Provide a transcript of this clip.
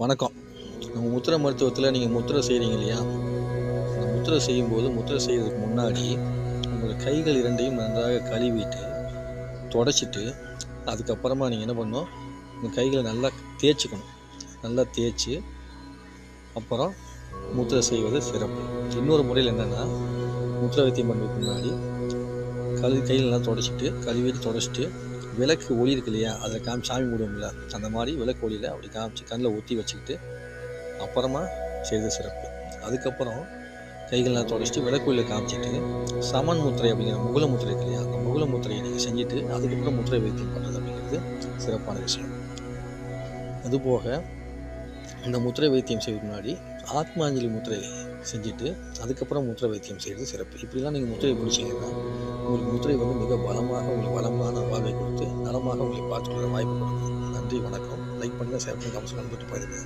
வணக்கம். நம்ம முத்திரை மருத்துவத்தில் நீங்கள் முத்திரை செய்கிறீங்க இல்லையா? அந்த முத்திரை செய்யும்போது முத்திரை செய்கிறதுக்கு முன்னாடி உங்களோட கைகள் இரண்டையும் நன்றாக கழுவிட்டு தொடச்சிட்டு அதுக்கப்புறமா நீங்கள் என்ன பண்ணணும்? உங்கள் கைகளை நல்லா தேய்ச்சிக்கணும். நல்லா தேய்ச்சி அப்புறம் முத்திரை செய்வது சிறப்பு. இன்னொரு முறையில் என்னென்னா முத்திரை வைத்தியம் பண்ணுறதுக்கு முன்னாடி கழு கையில் நல்லா தொடச்சிட்டு கழுவிட்டு தொடச்சிட்டு விளக்கு ஒளி இருக்கு இல்லையா? அதில் காமி சாமி மூடுவோம்ல அந்த மாதிரி விளக்கு ஒளியில் அப்படி காமிச்சு கண்ணில் ஊற்றி வச்சுக்கிட்டு அப்புறமா செய்த சிறப்பு. அதுக்கப்புறம் கைகள்லாம் தொடச்சிட்டு விளக்கு ஒளியில் காமிச்சிட்டு சமன் முத்திரை அப்படிங்கிற முகுல முத்திரை இருக்கு இல்லையா? அந்த முகுல முத்திரையை நீங்கள் செஞ்சுட்டு அதுக்கப்புறம் முத்திரை வைத்தியம் பண்ணுறது அப்படிங்கிறது சிறப்பான விஷயம். அதுபோக இந்த முத்திரை வைத்தியம் செய்வதற்கு முன்னாடி ஆத்மாஞ்சலி முத்திரை செஞ்சுட்டு அதுக்கப்புறம் முத்திரை வைத்தியம் செய்கிறது சிறப்பு. இப்படிலாம் நீங்கள் முத்திரை பிடிச்சிங்கன்னா உங்களுக்கு முத்திரை வந்து மிக பலமாக உங்களுக்கு பலமான பார்த்துட்டு வாய்ப்பு கொடுங்க நன்றி வணக்கம். லைக் பண்ணுங்கள் ஷேர் பண்ணுங்கள் கமெண்ட்ஸ் பண்ணிட்டு போயிருங்க